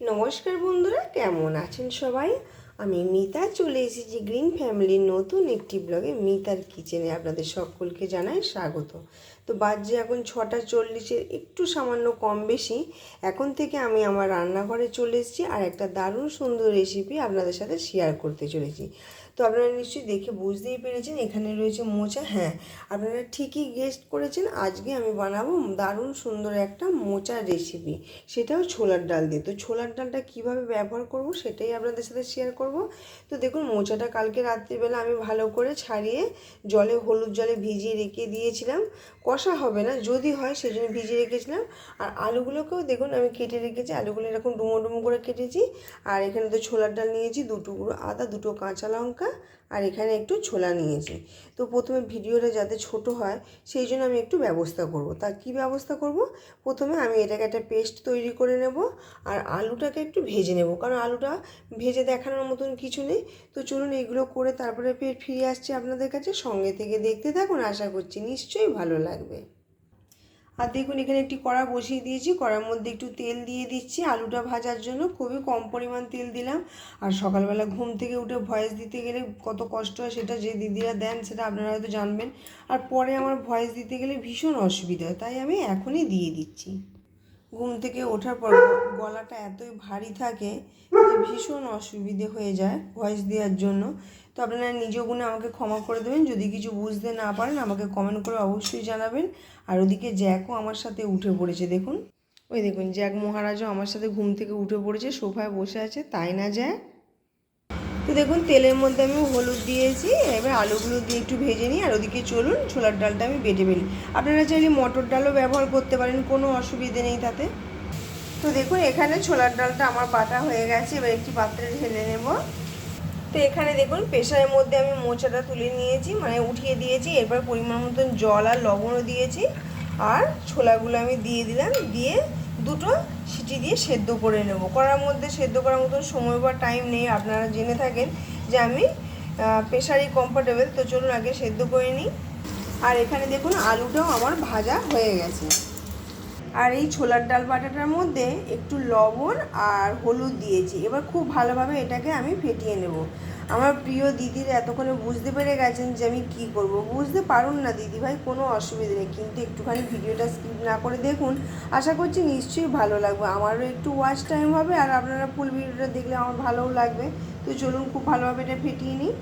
নমস্কার বন্ধুরা, কেমন আছেন সবাই? আমি মিতা, চলে এসেছি গ্রিন ফ্যামিলির নতুন একটি ব্লগে মিতার কিচেনে আপনাদের সকলকে জানাই স্বাগত। তো বাজে এখন ছটা চল্লিশের, একটু সামান্য কম বেশি। এখন থেকে আমি আমার রান্নাঘরে চলে এসেছি আর একটা দারুণ সুন্দর রেসিপি আপনাদের সাথে শেয়ার করতে চলেছি। তো আপনারা নিশ্চয়ই দেখে বুঝতেই পেরেছেন, এখানে রয়েছে মোচা। হ্যাঁ আপনারা ঠিকই গেস্ট করেছেন, আজকে আমি বানাবো দারুণ সুন্দর একটা মোচার রেসিপি সেটাও ছোলার ডাল দিয়ে। তো ছোলার ডালটা কীভাবে ব্যবহার করব সেটাই আপনাদের সাথে শেয়ার করব। তো দেখুন, মোচাটা কালকে রাত্রিবেলা আমি ভালো করে ছাড়িয়ে জলে, হলুদ জলে ভিজিয়ে রেখে দিয়েছিলাম। কষা হবে না, যদি হয় সেই জন্য ভিজিয়ে রেখেছিলাম। আর আলুগুলোকেও দেখুন, আমি কেটে রেখেছি, আলুগুলো এরকম ডুমো ডুমো করে কেটেছি। আর এখানে তো ছোলার ডাল নিয়েছি, দু টুকরো আদা, দুটো কাঁচা লঙ্কা আর এখানে একটু ছোলা নিয়েছি। তো প্রথমে ভিডিওটা যাতে ছোট হয়, সেই জন্য আমি একটু ব্যবস্থা করব। তা কি ব্যবস্থা করব? প্রথমে আমি এটাকে একটা পেস্ট তৈরি করে নেব আর আলুটাকে একটু ভেজে নেব। কারণ আলুটা ভেজে দেখানোর মতন কিছু নেই। তো চলুন এইগুলো করে তারপরে ফিরে আসছি আপনাদের কাছে। সঙ্গে থেকে দেখতে থাকুন, আশা করছি নিশ্চয়ই ভালো লাগবে। আর দেখুন, এখানে একটি কড়া বসিয়ে দিয়েছি। কড়ার মধ্যে একটু তেল দিয়ে দিচ্ছি। আলুটা ভাজার জন্য খুবই কম পরিমাণ তেল দিলাম। আর সকালবেলা ঘুম থেকে উঠে ভয়েস দিতে গেলে কত কষ্ট হয় সেটা যে দিদিরা দেন সেটা আপনারা হয়তো জানবেন। আর পরে আমার ভয়েস দিতে গেলে ভীষণ অসুবিধা হয়, তাই আমি এখনই দিয়ে দিচ্ছি। ঘুম থেকে ওঠার পর গলাটা এতই ভারী থাকে ভীষণ অসুবিধে হয়ে যায় ভয়েস দেওয়ার জন্য। তো আপনারা নিজ গুণে আমাকে ক্ষমা করে দেবেন। যদি কিছু বুঝতে না পারেন, আমাকে কমেন্ট করে অবশ্যই জানাবেন। আর ওদিকে জ্যাকও আমার সাথে উঠে পড়েছে, দেখুন। ওই দেখুন, জ্যাক মহারাজও আমার সাথে ঘুম থেকে উঠে পড়েছে, সোফায় বসে আছে, তাই না, জ্যাক? তো দেখুন, তেলের মধ্যে আমি হলুদ দিয়েছি, এবার আলুগুলো দিয়ে একটু ভেজে নিই, আর ওদিকে চলুন, ছোলার ডালটা আমি বেটে ফেলি। আপনারা চাইলে মটর ডালও ব্যবহার করতে পারেন, কোনো অসুবিধে নেই তাতে। তো দেখুন, এখানে ছোলার ডালটা আমার বাটা হয়ে গেছে, এবার একটি পাত্রে ঢেলে নেব। তো এখানে দেখুন প্রেশারের মধ্যে আমি মোচাটা তুলে নিয়েছি মানে উঠিয়ে দিয়েছি, এরপর পরিমাণ মতন জল আর লবণও দিয়েছি, আর ছোলাগুলো আমি দিয়ে দিলাম, দিয়ে দুটো সিটি দিয়ে সেদ্ধ করে নেব। করার মধ্যে সেদ্ধ করার মতন সময় বা টাইম নেই, আপনারা জেনে থাকেন যে আমি প্রেশারই কমফোর্টেবল তো চলুন আগে সেদ্ধ করে নিই। আর এখানে দেখুন, আলুটাও আমার ভাজা হয়ে গেছে। আর এই ছোলার ডাল বাটাটার মধ্যে একটু লবণ আর হলুদ দিয়েছি। এবার খুব ভালোভাবে এটাকে আমি ফেটিয়ে নেব। আমার প্রিয় দিদির এতক্ষণে বুঝতে পেরে গেছেন যে আমি কি করব। বুঝতে পারুন না দিদি ভাই কোনো অসুবিধা নেই। কিন্তু একটুখানি ভিডিওটা স্কিপ না করে দেখুন, আশা করছি নিশ্চয়ই ভালো লাগবে। আমারও একটু ওয়াচ টাইম হবে আর আপনারা ফুল ভিডিওটা দেখলে আমার ভালোও লাগবে। তো চলুন খুব ভালোভাবে এটা ফেটিয়ে নিই।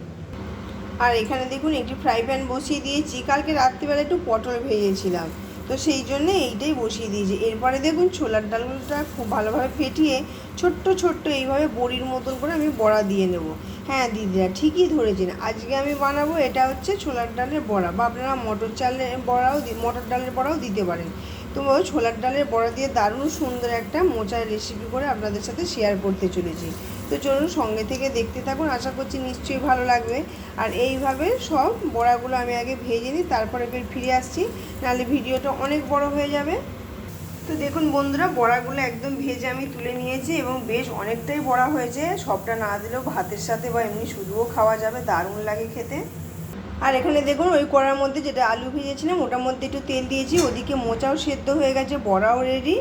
আর এখানে দেখুন একটি ফ্রাই প্যান বসিয়ে দিয়েছি। কালকে রাত্রিবেলা একটু পটল ভেজেছিলাম। তো সেই জন্য এইটাই বসিয়ে দিয়েছি। এরপরে দেখুন ছোলার ডালটা খুব ভালোভাবে ফেটিয়ে ছোট্ট ছোট্ট এইভাবে বড়ির মতন করে আমি বড়া দিয়ে নেব। হ্যাঁ দিদিরা ঠিকই ধরেছেন। আজকে আমি বানাবো এটা হচ্ছে ছোলার ডালের বড়া বা আপনারা মটর চালের বড়াও মটর ডালের বড়াও দিতে পারেন। তো ছোলার ডালের বড়া দিয়ে দারুণ সুন্দর একটা মোচার রেসিপি করে আপনাদের সাথে শেয়ার করতে চলেছি। তো চলুন সঙ্গে থেকে দেখতে থাকুন। আশা করছি নিশ্চয়ই ভালো লাগবে। আর এইভাবে সব বড়াগুলো আমি আগে ভেজে নিই, তারপরে ফের ফিরে আসছি। নাহলে ভিডিওটা অনেক বড় হয়ে যাবে। তো দেখুন বন্ধুরা, বড়াগুলো একদম ভেজে আমি তুলে নিয়েছি এবং বেশ অনেকটাই বড়া হয়েছে। সবটা না দিলেও ভাতের সাথে বা এমনি শুধুও খাওয়া যাবে, দারুণ লাগে খেতে। আর এখানে দেখুন, ওই কড়ার মধ্যে যেটা আলু ভেজেছিলাম, ওটার মধ্যে একটু তেল দিয়েছি, ওদিকে মোচাও সেদ্ধ হয়ে গেছে, বড়াও রেডি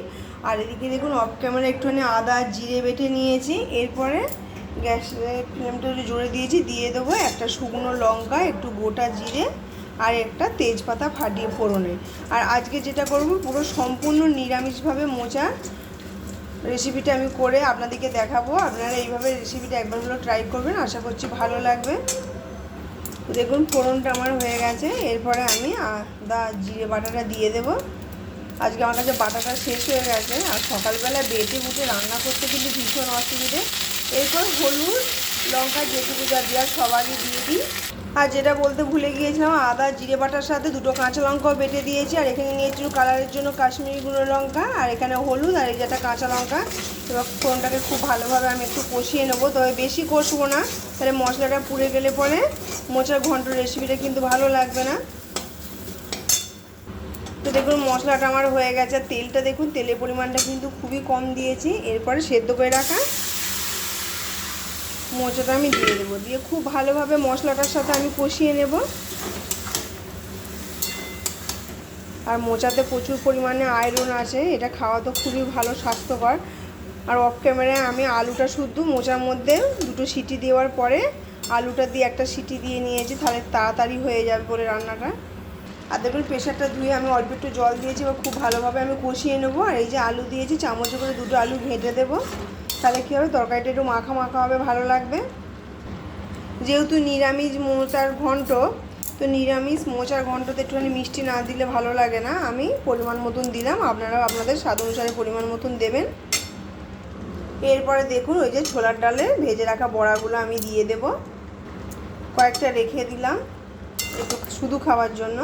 আর এদিকে দেখুন অফ ক্যামেরা একটুখানি আদা, জিরে বেটে নিয়েছি, এরপরে গ্যাসের ফ্লেমটা একটু জোরে দিয়েছি, দিয়ে দেবো একটা শুকনো লঙ্কা, একটু গোটা জিরে আর একটা তেজপাতা ফাটিয়ে ফোড়নে। আর আজকে যেটা করব, পুরো সম্পূর্ণ নিরামিষভাবে মোচা রেসিপিটা আমি করে আপনাদেরকে দেখাবো। আপনারা এইভাবে রেসিপিটা একবার হলো ট্রাই করবেন, আশা করছি ভালো লাগবে। দেখুন, ফোড়নটা আমার হয়ে গেছে। এরপরে আমি আদা জিরে বাটাটা দিয়ে দেবো। আজকে আমার কাছে বাটাটা শেষ হয়ে গেছে। আর সকালবেলা বেটে বুটে রান্না করতে কিন্তু ভীষণ অসুবিধে। এরপর হলুদ, লঙ্কা, যেটুকু যা দেওয়ার সবারই দিয়ে দিই। আর যেটা বলতে ভুলে গিয়েছিলাম, আদা, জিরে বাটার সাথে দুটো কাঁচা লঙ্কাও বেটে দিয়েছি, আর এখানে নিয়েছি কালারের জন্য কাশ্মীরি গুঁড়ো লঙ্কা, আর এখানে হলুদ, আর এই যেটা কাঁচা লঙ্কা। এবার ফোনটাকে খুব ভালোভাবে আমি একটু কষিয়ে নেব, তবে বেশি কষবো না, তাহলে মশলাটা পুড়ে গেলে পরে মোচার ঘন্ট রেসিপিটা কিন্তু ভালো লাগবে না। তো দেখুন, মশলাটা আমার হয়ে গেছে, তেলটা দেখুন, তেলের পরিমাণটা কিন্তু খুবই কম দিয়েছি, এরপরে সেদ্ধ করে রাখা। মোচাটা আমি দিয়ে দেবো। দিয়ে খুব ভালোভাবে মশলাটার সাথে আমি কষিয়ে নেব। আর মোচাতে প্রচুর পরিমাণে আয়রন আছে, এটা খাওয়া তো খুবই ভালো স্বাস্থ্যকর। আর অফ ক্যামেরায় আমি আলুটা শুদ্ধ মোচার মধ্যে দুটো সিটি দেওয়ার পরে আলুটা দিয়ে একটা সিটি দিয়ে নিয়েছি, তাহলে তাড়াতাড়ি হয়ে যাবে বলে রান্নাটা। আর দেখুন প্রেশারটা ধুয়ে আমি অল্প একটু জল দিয়েছি, এবার খুব ভালোভাবে আমি কষিয়ে নেব। আর এই যে আলু দিয়েছি, চামচে করে দুটো আলু ঘেঁটে দেবো। তাহলে কী হবে? তরকারিটা একটু মাখা মাখা হবে, ভালো লাগবে। যেহেতু নিরামিষ মোচার ঘন্ট, তো নিরামিষ মোচার ঘন্টতে একটুখানি মিষ্টি না দিলে ভালো লাগে না। আমি পরিমাণ মতন দিলাম আপনারা আপনাদের স্বাদ অনুসারে পরিমাণ মতন দেবেন। এরপরে দেখুন, ওই যে ছোলার ডালে ভেজে রাখা বড়াগুলো আমি দিয়ে দেব। কয়েকটা রেখে দিলাম, একটু শুধু খাওয়ার জন্য।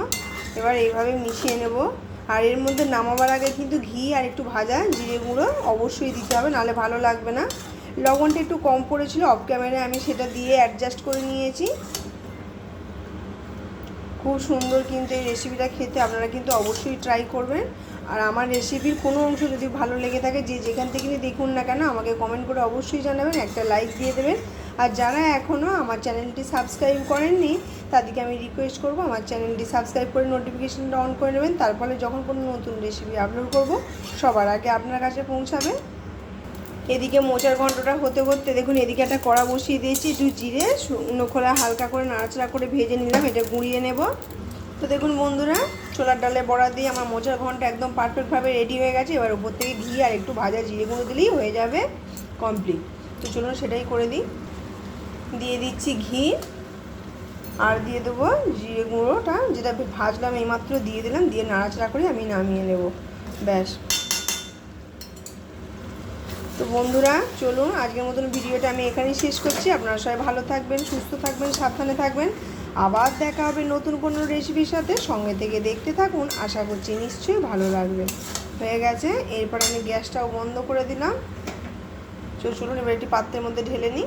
এবার এইভাবে মিশিয়ে নেব। আর এর মধ্যে নামাবার আগে কিন্তু ঘি আর একটু ভাজা, জিরে গুঁড়ো অবশ্যই দিতে হবে, নাহলে ভালো লাগবে না। লবণটা একটু কম পড়েছিল অফ ক্যামেরায় আমি সেটা দিয়ে অ্যাডজাস্ট করে নিয়েছি। খুব সুন্দর কিন্তু এই রেসিপিটা খেতে, আপনারা কিন্তু অবশ্যই ট্রাই করবেন। আর আমার রেসিপির কোনো অংশ যদি ভালো লেগে থাকে, যে যেখান থেকে দেখুন না কেন, আমাকে কমেন্ট করে অবশ্যই জানাবেন, একটা লাইক দিয়ে দেবেন। আর যারা এখনও আমার চ্যানেলটি সাবস্ক্রাইব করেননি, তাদেরকে আমি রিকোয়েস্ট করব, আমার চ্যানেলটি সাবস্ক্রাইব করে নোটিফিকেশানটা অন করে নেবেন। তার ফলে যখন কোনো নতুন রেসিপি আপলোড করব, সবার আগে আপনার কাছে পৌঁছাবে। এদিকে মোচার ঘন্টটা হতে হতে দেখুন, এদিকে একটা কড়া বসিয়ে দিয়েছি, একটু জিরে শুকনো খোলা হালকা করে নাড়াচাড়া করে ভেজে নিলাম, এটা গুঁড়িয়ে নেব। তো দেখুন বন্ধুরা ছোলার ডালে বড়া দিয়ে আমার মোচার ঘণ্টা একদম পারফেক্টভাবে রেডি হয়ে গেছে। এবার উপর থেকে ঘি আর একটু ভাজা জিরে গুঁড়ো দিলেই হয়ে যাবে কমপ্লিট তো চলুন সেটাই করে দিই। দিয়ে দিচ্ছি ঘি আর দিয়ে দেবো জিরে গুঁড়োটা যেটা ভাজলাম এইমাত্র দিয়ে দিলাম, দিয়ে নাড়াচাড়া করে আমি নামিয়ে নেব। ব্যাস। তো বন্ধুরা, চলুন আজকের মতন ভিডিওটা আমি এখানেই শেষ করছি। আপনারা সবাই ভালো থাকবেন, সুস্থ থাকবেন, সাবধানে থাকবেন। আবার দেখা হবে নতুন কোনো রেসিপির সাথে। সঙ্গে থেকে দেখতে থাকুন। আশা করছি নিশ্চয়ই ভালো লাগবে। হয়ে গেছে। এরপর আমি গ্যাসটাও বন্ধ করে দিলাম। চলুন, এবার একটি পাত্রের মধ্যে ঢেলে নিই।